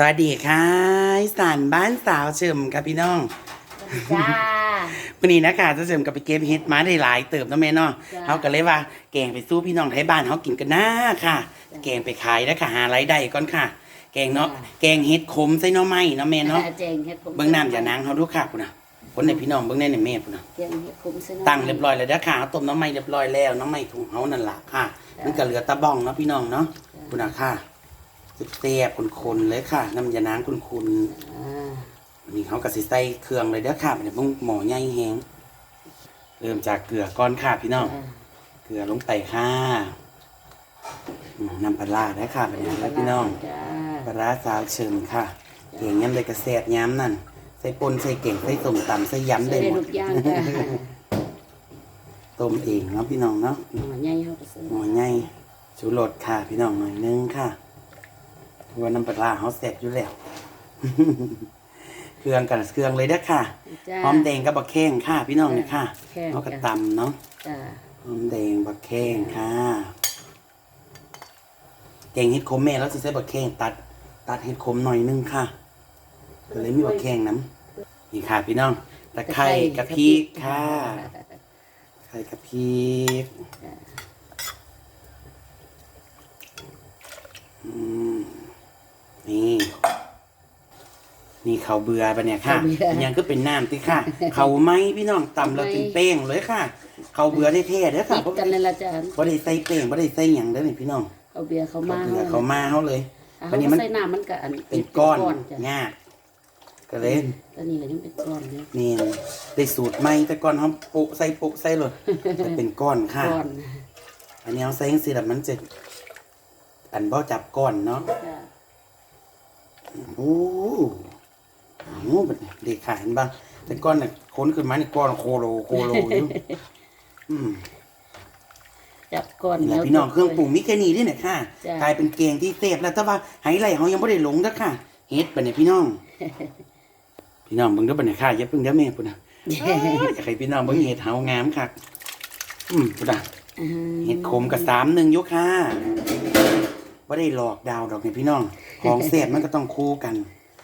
สวัสดีค่ะอีสานบ้านสาวเฉิมกับพี่น้องจ้าวันนี้นะคะจะเฉิมกับไปเก็บเฮ็ดมาได้หลายเติบเนาะแม่เนาะจ้ะเขาก็เลยว่าแกงไปสู้พี่น้องไทยบ้านเขากินกันนะค่ะ แกงไปขายแล้วค่ะหารายได้ก่อนค่ะ แกงเนาะแกงเฮ็ดขมใส่หน่อไม้เนาะแม่เนาะเจงเฮ็ดผมเบิ่งน้ำอย่านางเขาดูค่ะพุ่นน่ะคนในพี่น้องเบิ่งในในแม่พุ่นน่ะเจงเฮ็ดผมซะหน่อยตั้งเรียบร้อยแล้วเด้อค่ะเอาต้มน้ำไม้เรียบร้อยแล้วน้ำไม้ถุงเฮานั่นล่ะค่ะจ้ะมันก็เหลือตะบ้องเนาะพี่น้องเนาะพุ่นน่ะค่ะ เสียบๆคนๆเลยค่ะ น้ำยานางคุณอ่าๆนี่เขาก็สิใส่เครื่องเลยเด้อค่ะเดี๋ยวมึงหมอใหญ่แฮงเริ่มจากเกลือก่อนค่ะพี่น้อง เกลือลงไปค่ะอืมน้ำปลาร้าได้ค่ะเป็นยังไงพี่น้องจ้าปลาร้าสาวเชิญค่ะ เก่งย้ำเลยกระแสดย้ำนั่น ใส่ปนใส่เก่งใส่ส้มตำใส่ย้ำได้ใส่หมทุดกอย่างจ้าต้มเองเนาะพี่น้องเนาะหน่อใหญ่เฮาก็ซื้อหมอใหญ่ชูรสค่ะพี่น้องหน่อยนึงค่ะ เพราะว่าน้ำปลาร้าเขาเสร็จอยู่แล้ว เครื่องกันเครื่องเลยเด้อค่ะ จ้า หอมแดงกับบักแข้งค่ะ พี่น้องเนี่ยค่ะแข้งเอากระจ้ะตำเนาะ จ้า หอมแดงบักแข้งค่ะแกงเห็ดขมแม่แล้วจะใส่บักแข้งตัด ตัดเห็ดขมหน่อยนึงค่ะ ก็เลยมีบักแข้งน้ำนี่ค่ะพี่น้องตะไคร้กะพริกค่ะไข่กะพริกอืม นี่ นี่เขาวเบื่อปะเนี่ยค่ะข้าวเบื่อยังก็เป็นน้ำที่ค่ะ เขาไหมพี่น้องตำแล้วเป็นเป้งเลยค่ะ เขาวเบื่อได้เท่ๆเด้อค่ะติดกันเลยละจ้าบ่ได้ใส่เป้งบ่ได้ใส่หยังเด้อนี่พี่น้องเอาเบียร์เขาเขามาเบื่อเขามาเขาเลยอะวันนี้เขามัน ใส่น้ำมันก็อันเป็นก้อนจ้ะงากก็เลยตอนนี้ก็ยังเป็นก้อนอยู่นี่ได้สูตรใหม่แต่ก่อนเขาปุใส่ปุใส่เลย จะเป็นก้อนค่ะ ก้อนอันนี้เอาใส่จังซี่แล้วมันจะอันบ่จับก้อนเนาะ จ้า โอ้โหแบบนี้เด็กขายเห็นบ้างแต่ก้อนเนี่ยค้นขึ้นมานี่ก้อนโคโลโคโลอยู่อืม จับก้อนนี่แหละแล้วพี่น้องเครื่องปรุงมีแค่นี้นี่แหละค่ะจ้ะ กลายเป็นเกงที่เสพแล้วแต่ว่าไฮไลท์เขายังไม่ได้ลงนะค่ะเฮ็ดบัดเนี่ยพี่น้อง พี่น้องเบิ่งเด้อบัดเนี่ยค่ะอย่าเพิ่งเด้อแม่พุ่นน่ะอ้ายอยากให้พี่น้องเบิ่งเฮ็ดเฮางามค่ะอืมพุ่นน่ะอ่าเฮ็ดขมกับสามหนึ่งอยกค่ะ บ่ได้หลอกดาวดอกเนี่ยพี่น้อง ของเสพมันก็ต้องคู่กัน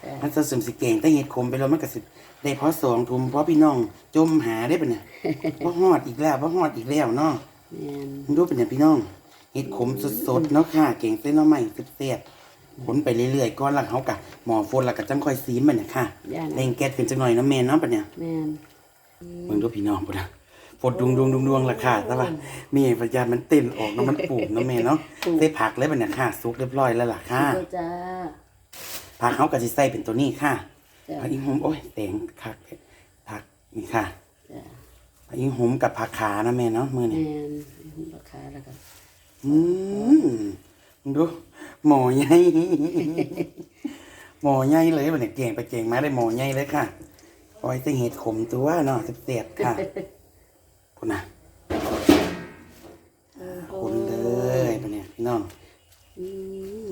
จ้ะมันจะซึมสิเก่งแต่เฮ็ดขมไปแล้วมันก็สิได้เพราะสองทุมเพราะพี่น้องจมหาได้ปะเนี่ยบ่ฮอดอีกแล้วบ่ฮอดอีกแล้วเนาะแม่นมึงดูเป็นอย่างพี่น้องเห็ดขมสดๆเนาะค่ะเก่งเส้นเนาะใหม่เสียบๆผลไปเรื่อยๆก้อนหลังเขากะหมอฝนหลักกะจังค่อยซีมมันเนี่ยค่ะย่านเร่งแก๊สขึ้นจังหน่อยเนาะแม่เนาะปะเนี่ยแม่นมึงดูพี่น้องปะเนี่ย ฝนดวงดวงดวงดวงละค่ะแต่ว่ามีพยานมันเต้นออกเนาะมันปูดเนาะแม่เนาะได้ผักเลยปะเนี่ยค่ะสุกเรียบร้อยแล้วล่ะค่ะเด้อจ้าผักเขากะสิใส่เป็นตัวนี้ค่ะจ้ะผักอิงหอมโอ้ยแตงคักผักนี่ค่ะจ้ะผักอิงหอมกับผักขานะแม่เนาะมือแมนี่นราคาแล้วก็อืมดูหมอใหญ่หมอใหญ่เลยวันนี้เก่งไปเก่งมาได้หมอใหญ่เลยค่ะปล่อยใส่เห็ดขมตัวเนาะเสียบๆค่ะ คุณนะคนเลยปะเนี่ยพี่น้องอื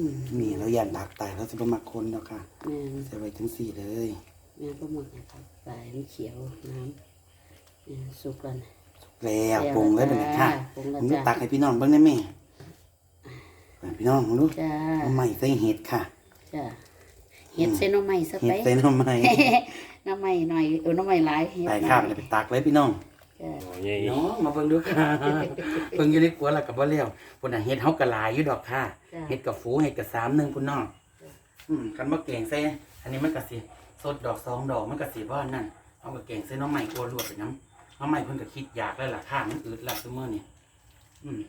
มนี่เราอยากดักตายเราจะประมาคนเนาะค่ะแม่นใส่ไว้ทั้งสี่เลยแม่นก็หมดนะครับสายมันเขียวน้ำเนี่ยสุกแล้วนะแล้วปรุงเลยปะเนี่ยค่ะปรุงแล้วผมจะจ้ะตักให้พี่น้องเบิ่งได้ไหมพี่น้องดูจ้าเอาใหม่ใส่เห็ดค่ะจ้าเห็ดเส้นหน้ำใหม่สเห็เปดคใส่หน้ำใหม่หน้ำใหม่หน่อยเออหน้ำใหม่หลายเห็ดไปข้าวไปตักเลยพี่น้อง จ้าโอ้ยน้องมาเบิ่งดูค่ะเบิ่งอยู่ในครัวแล้วกับบ่เลี้ยวพุ่นน่ะเฮ็ดเฮากะหลายอยู่ดอกค่ะจ้าเฮ็ดกับฟูเฮ็ดกับสามหนึ่งพุ่นน้องอืมกันบ่เก่งใส่อันนี้มันก็สิสดดอกสองดอกมันก็สิบ่นั่นเอาก็เก่งใส่น้องใหม่กลัวรวดไปน้ำน้องใหม่เพิ่นก็คิดอยากแล้วล่ะค่ะมันอึดแล้วซุมื้อนี่อืม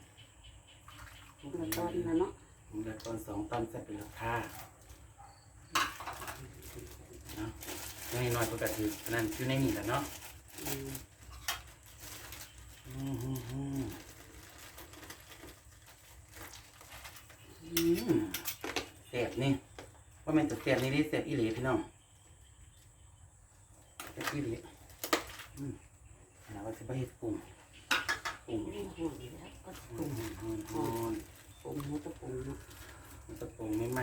แล้วตอนนั้นเนาะผมเดือตอนสองตอนใส่เป็นราคาเนาะน้อยๆเพิ่นก็สิอันนั้นอยู่ในนี่แหละเนาะ อืม อืมอืมอืมอืม เสียบนี่ว่าม่นจะเสียบนี่นี่เสียบอีหลีพี่น้องเสียบอีหลีอืมแล้วว่าจะไปเฮ็ดปรุงปรุงนี่ห่วงอยู่แล้วก็ปปรุรุงงปรุงปรุงปรุงหัวตะปุงมันจะปรุงไม่ไหม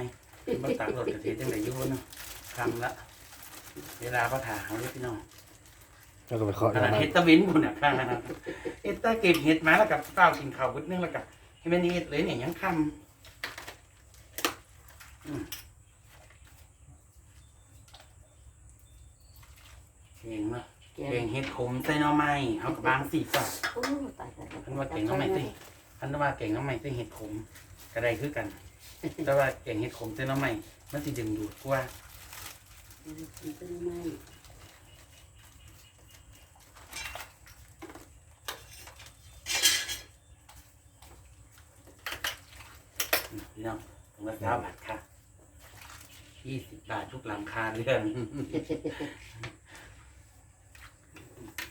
มันตักรสกระเทียมจังไหนยู่นเนาะคำละ เวลาเขาถาเขาเรียพี่น้อง แล้วก็ไปขอขนาดเฮ็ดตะวินคุณอะเฮ็ดตะเก็บเฮ็ดมาแล้วกับเต้ากินข้าวบึดนึงแล้วกับให้มันเฮ็ดเลยเนี่ยยังคำเก่งมากเก่งเฮ็ดขมใส่หน่อไม่เขากับบางสีสันอันว่าเก่งน้องไม่สิอันว่าเก่งน้องไม่สิเฮ็ดขมกระไดคือกัน แต่ว่าเก่งเฮ็ดขมใส่หน่อไม่มันสิดึงดูดกว่าเก่งเต้านมไม่ พี่น้องถุงละสามบาทค่ะยี่สิบบาททุกหลังคาเรือน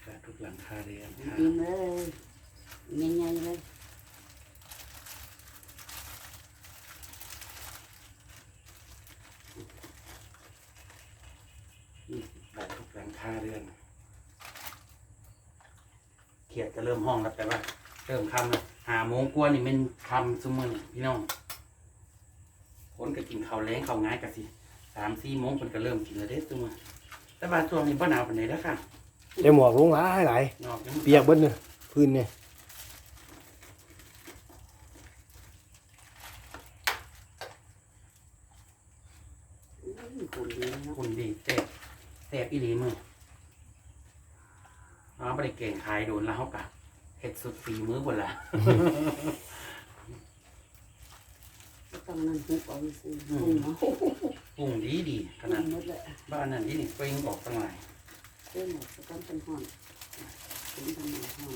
บาททุกหลังคาเรือนค่ะดีเลยง่ายๆเลยยี่สิบบาททุกหลังคาเรือนเขียดจะเริ่มห้องแล้วแต่ว่า เริ่มคำแล้วหาโมงกว่านี่มันคำสมมือพี่น้อง คนก็กินข้าวแรงข้าวง่ายกันสิสามสี่โมงคนก็เริ่มกินแล้วเด้สมมือแต่ว่าช่วงนี้บ่หนาวปานใดแล้วค่ะได้หมวกลงหลายหลายนอกยังเปียกเบิ้เนี่ยพื้นเนี่ยคุณดีเนาะคุณดีแซ่บแซ่บอีหลีมือเอาไปเก่งขายโดนแล้วเขากะเห็ดสุดฝีมือบนละ ก็ต้องนั่นหุบเอาสิคุณเนาะปรุงดีดีขขนานาดดหมดเลยบ้านนั้นที่นี่เปล่งออกตั้งหลายเรื่องหมดก็ต้องเป็นห้องถึงทำงานห้อง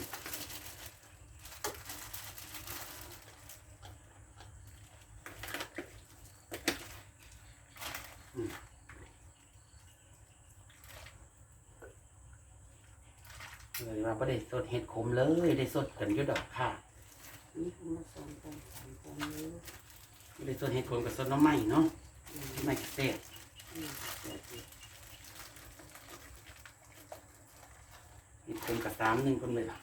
เลยว่าประเด็สดเห็ดขมเลย ได้สดกันอยุดอกค่ะนี่คุณมาสอนกันสอนกันเลย ได้สดเห็ดขมกับสดน้ำไหม้เนาะไม่เกษตรเห็ดขมกับสามหนึ่งคนเลยล่ะ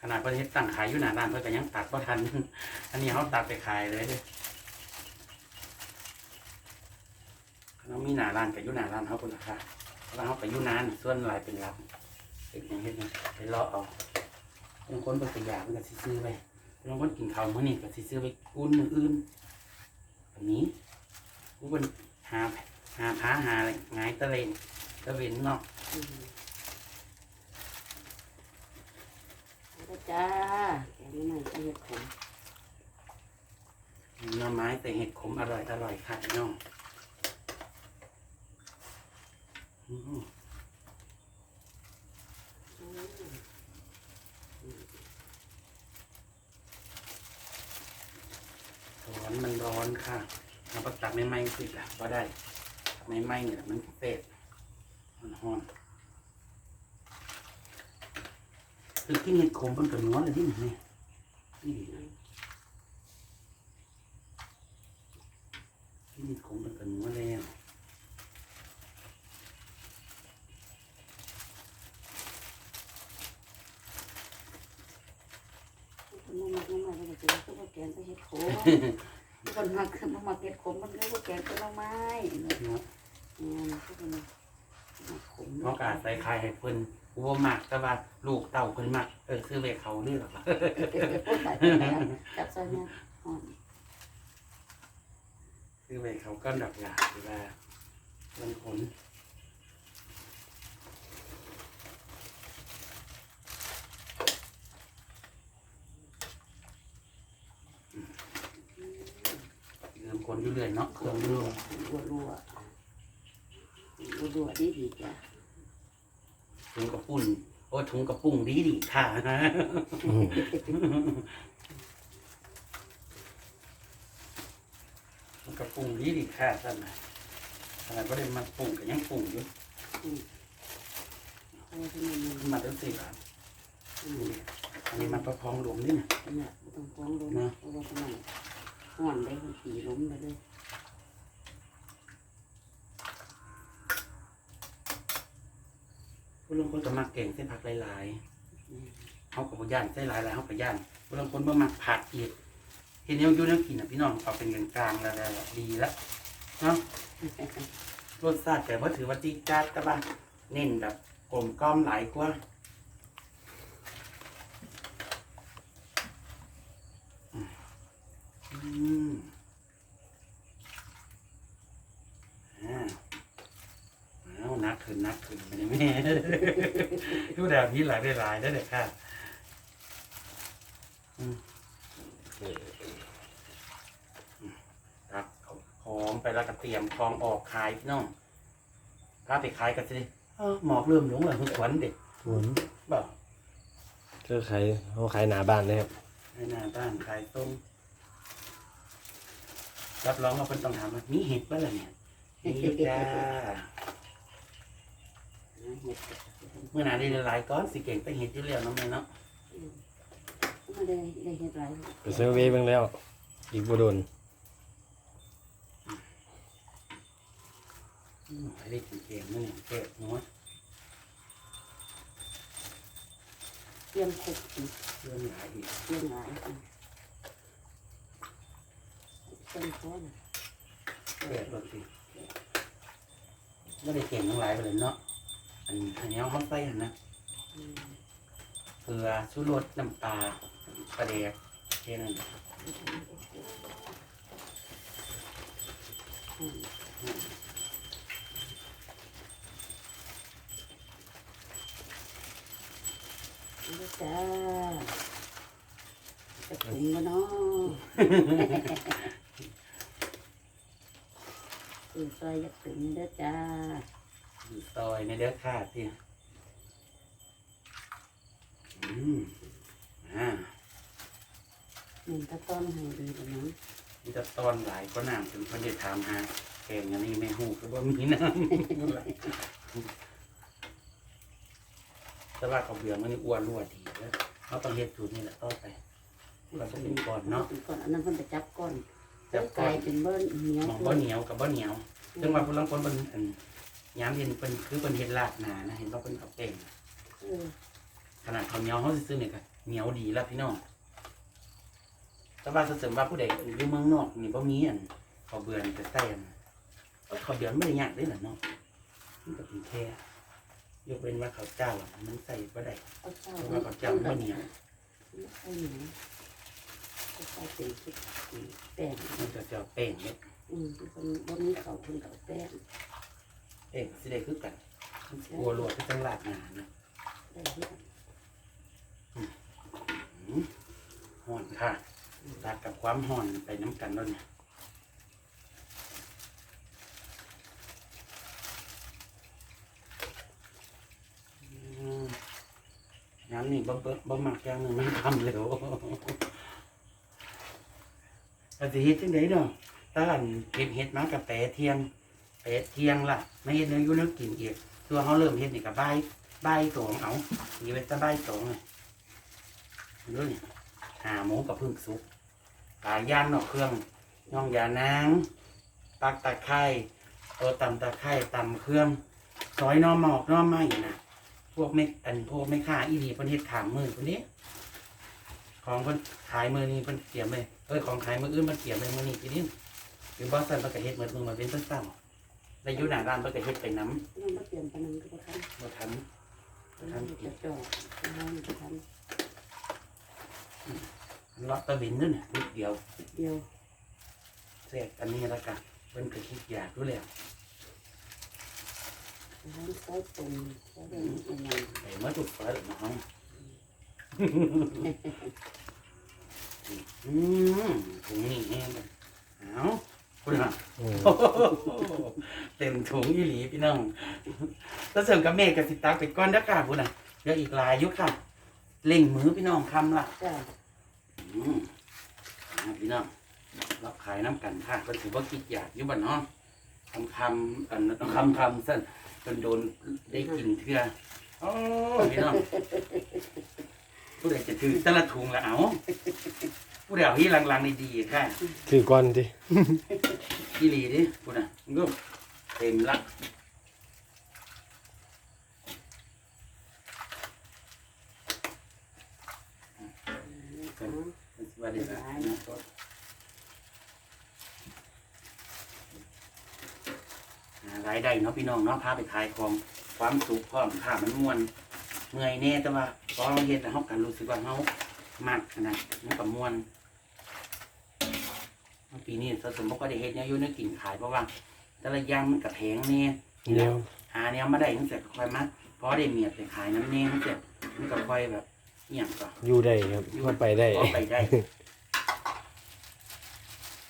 ขนาดประเทศตั้งขายอยู่หนาร้านเพื่อก็ยังตัดเพราทัน อันนี้เขาตัดไปขายเลยเด้อเขามีหน้า ร้านกับอยู่หน้าร้านเขาคนละค่ะแล้วเขาไปอยู่นานส่วนหลายเป็นรับเป็นอย่างเฮ็ดนะไปเลาะเอาบางคนเป็นตัวอย่างมันก็สิซื้อไปบางคนกินข้าวมื้อนี้ก็สิซื้อไปอุ่นมื้ออื่นแบบนี้กูเป็นหาหาพาหาอะไรหงายตะเลนตะเวนเนาะแล้วจ้าแกงใหม่จะเห็ดขมหน่อไม้แต่เห็ดขมอร่อยอร่อยค่ะพี่น้องอืม ร้อนมันร้อนค่ะเอาไปตักไม่ไหม้สิล่ะว่าได้ไม่ไหม้เนี่ยมันเป็ดมันฮ้อนคือกินเห็ดขมมันกับน้อนเลยที่ไหนนี่ดีนะกินเห็ดขมมันกับน้อนแล้ว คนมามักน้ำมันก็จะ ก็ว่าแกงจะเห็ดขมคนมักมามักเห็ดขมมันก็ว่าแกงเป็นน้ำไม้เนี่ยเนาะก็เป็นขมเขากาใส่ไข่ให้เพิ่นกูบ่มักแต่ว่าลูกเต่าเพิ่นมักเออซื้อไปเขาเด้อหรอจับใส่เนี่ยอ่อนซื้อไปเขาก็ดอกหลาหรือว่าลงผลเริ่มคน อยู่เรื่อยเนาะเครื่องอยู่รัวรัวรัวรัวดีดีจ้ะถุงกระปุ่นโอ้ถุงกระปุ้งดีดีค่ะอืมถุงกระปุ้งดีดีค่ะท่านนะขนาดก็ได้มาปรุงก็ยังปรุงอยู่โอ้ยที่มันมันมาตั้งสี่บาทอืมอันนี้มันประคองหลวมนี่นะเนี่ยต้องฟ้องลงเพราะว่าทำไม ห่อนได้ขี่ล้มไปเลยผู้ลางคนก็มักเก่งเส้นผักหลายๆเขากับย่านเส้นหลายๆเขากับย่านผู้ลางคนบ่มักผักอีกเห็นยังอยู่แนักกินนะพี่น้องเอาเป็นกลางๆแล้วแล้วดีแล้วเนาะรสชาติแต่ว่าถือว่าจีดจ้าดแต่ว่าเน้นแบบกลมกล่อมหลายกว่า มอ้าวอ้าวนักขึ้นนักขึ้นไม่ได้แม่ดูแบบนี้หลายได้หลายได้เลยค่ะอืมตักเอาของไปแล้วก็เตรียมของออกขายพี่น้องพาไปขายกันสิเอ้าหมอกเริ่มหลงแล้วคุณขวัญเด็กหมุนบอกก็ขายเขาขายหน้าบ้านเลยครับให้หน้าบ้านขายต้ม รับรองว่าคนต้องถามว่ามีเห็ดบ้างล่ะเนี่ยนี่จ้าเห็ดเมื่อหนาได้หลายก้อนสิเก่งไปเห็ดอยู่แล้วน้องแม่เนาะไม่ได้ได้เห็ดหลายไปเซอร์เวย์เบ้างแล้ว อีกบ่โดนอืมให้ได้กินเก่งนั่นเนี่ยเก่งเนาะเตรียมคุกอีกเรื่องหลายอีกเตรียมหลายอะเต็มท้องเก่งรถสิไม่ได้เก่งทั้งหลายไปเลยเนาะ อันอันนี้เอาเข้าไปหั่นนะอืมเกลือชูรสน้ำปลาปลาแดกแค่นั้นนี่จ้าจะถึงแล้วเนาะ คือซอยจะถึงเด้อจ้าอยู่ซอยในเด้อค่ะที่อืมอ่าหนึ่งตะต้นให้ดีกว่านั้นมีแต่ตอนหลายก็น้ำถึงคนจะถามหาแกงอันนี้ไม่หูก็บ่มีน้ำแต่ว่าเขาวเบื่อมันนี่อ้วนรั่วดีแล้วเขาต้องเฮ็ดสูตรนี่แหละต่อไปเราต้องเป็นก่อนเนาะ เป็นก่อนอันนั้นเพิ่นไปจับก่อน จัจับบก่กอนลายเป็นเบิ้ลเหนียวหมองบ่เหนียวกับบ่เหนียวซึ่งว่าผู้ลังคนเป็นอันย้ำเย็นเป็นคือเป็นเฮ็ดลาดหนานะเห็นว่าเป็นเอาเป่งเออขนาดเขาวเหนียวเขาซื้อๆเนี่ยก็เหนียวดีแล้วพี่น้องแต่ว่าเสริมว่าผู้ใดอยู่เมืองนอกนี่บ่มีอันเขาวเบื่อนี่จะใส่อันเอ้ยเขาวเบื่อมันไม่ได้ยากเด้อล่ะเนาะมันก็เป็นแค่ยกเว้นว่าเขาวเจ้าอะมันใส่บ่ได้เอาเจ้าเพราะว่าเขาวเจ้ามันบ่เหนียว ใส่เหนียวใส่เป็นพริกแป้งมันจะเจ้าเป้งเนี่ยอืมคนบ่มีเขาคนกับแป้งเป้งสิได้คือกันมันสิกลัวรวดที่จังลาดหนานะได้เยอะหืมห่อนค่ะตัดกับความห่อนไปน้ำกันแล้วเนี่ยอืมน้ำนี่บ่เบิ่บ่มักอย่างหนึงมันทำเร็ว อาจะเฮ็ดจังไดเนาะตาอันเก็บเฮ็ดมากับแปะเทียงแปะเทียงล่ะไม่เฮ็ดเนื้อยู่เนื้อกินอีกตัวเขาเริ่มเฮ็ดนี่กับใบายบ่ายสองเอานี่ไว้จะบ่ายสองเลยดูนี่หาหมูกับพึ่งสุกปลาย่างนอกเครื่องย่องยานางปักตะไคร้ตัวตำตะไคร้ตำเครื่องซอยน้อหมอกน้อไม้นะพวกไม่อันพวกไม่ค่าอีดีเพิ่นเฮ็ดขางมือคนนี้ ของเพิ่นขายมือนี้เพิ่นเตรียมเลย เอ้ยของขายมืออื่นมันเตรียมเลยมือนี้ทีนี้หรือบอสซันเพิ่นก็เฮ็ดเหมือนมือมาเป็นเพิ่นซ้ำแล้วอยู่หน้าร้านเพิ่นก็เฮ็ดไปน้ยังไม่เปลี่ยนไปนั่นก็บ่ทันำบ่ทันมันจะจ่อมันจะทันเลาะตะบินนั่นน่ะนิดเดียวเดียวแทรกอันนี้แล้วกันเพิ่นก็คิดอยากรู้แล้วร้านใส่ตุ่มใส่เรื่องอะไรไปมาถูกเปิดมาห้อง อืมถุงนี่แห้งกันเอาคุณฮะอืมเต็มถุงอีหลีพี่น้องแล้วเสริมกับเมฆกับสิตาไปก้อนเด้อค่ะคุณน่ะเดี๋ยวอีกหลายอยุคค่ะเล่งมือพี่น้องคำละ จ้าอืมอ่าพี่น้องรับขายน้ำกันค่ะก็ถือว่าคิดอยากอยู่บ้านเนาะคำคำอันคำคำสั้นจนโดนได้กินเทื่อโอ้พี่น้อง ผู้ใดจะถือแต่ละถุงละเอาผู้ใดเอาที่ลังๆในดีๆค่ะถือก่อนดิอีหลีดิคุณน่ะมันก็เต็มละสวัสดีครับหารายได้เนาะพี่น้องเนาะพาไปขายของความสุขพร้อมค่ะมันม่วนเมื่อยแน่แต่ว่า พอเราเฮ็ดแล้วเฮากันรู้สึกว่าเฮามักนะมันก็ม่วนปีนี้สะสมบ่ก็ได้เฮ็ดแนวอยู่ในกินขายเพราะว่า แต่ละอย่างมันก็แพงแน่เดี๋ยวหาแนวมาได้ตั้งแต่ก็ค่อยมาพอได้เมียดไปขายน้ำแน่ตั้งแต่มันก็ค่อยแบบเหี่ยงก็อยู่ได้ครับพอไปได้พอไปได้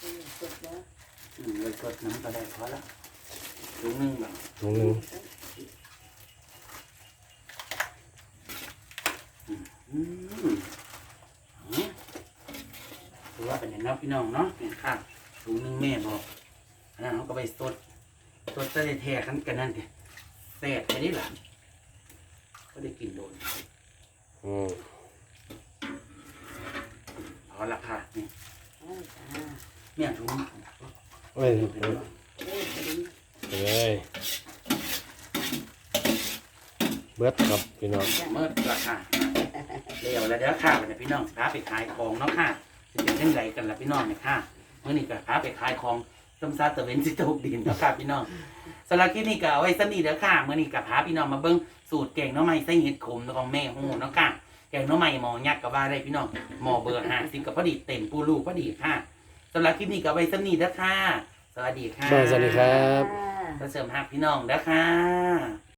เออสดแล้วอืมเลยกดน้ำก็ได้พอละถุงหนึงแบบถุงหนึง อืมเนี่ยถือว่าเป็นอย่างน้อง พี่น้องเนาะเนี่ยค่ะถุงหนึงแม่บอกอันนั้นเขาก็ไปสดสดจะได้แท้กันกันนั่นเถอะแซ่บไปนี่หล่ะก็ได้กินโดนอืมพอละค่ะนี่เออจ้าเนี่ยถุงเอ้ยเออสวัสดีไปเลยเบิดครับพี่น้องเมื่อละค่ะเร็วแล้วเด้อค่ะวันนี้พี่น้องสิพาไปขายของเนาะค่ะจะ เป็นเรื่องไรกันล่ะพี่น้องเนี่ยค่ะเมื่อนี้ก็พาไปขายของต้มซาตะเวนสิตกดินเนาะค่ะพี่น้องสำหรับคลิปนี้ก็เอาไว้สนิทเด้อค่ะเมื่อนี้ก็พาพี่น้องมาเบิ้งสูตรแกงหน้อไม้ไส้เห็ดขมของแม่ฮู้เนาะค่ะแกงหน้อไม้หมอยักษ์ก็ว่าได้พี่น้องหมอเบอร์ห้าสิบกับพอดีเต็มปูรูพอดีค่ะสำหรับคลิปนี้ก็เอาไว้สนิทเด้อค่ะสวัสดีค่ะสวัสดีครับอ่าก็เสริมหักพี่น้องเด้อค่ะ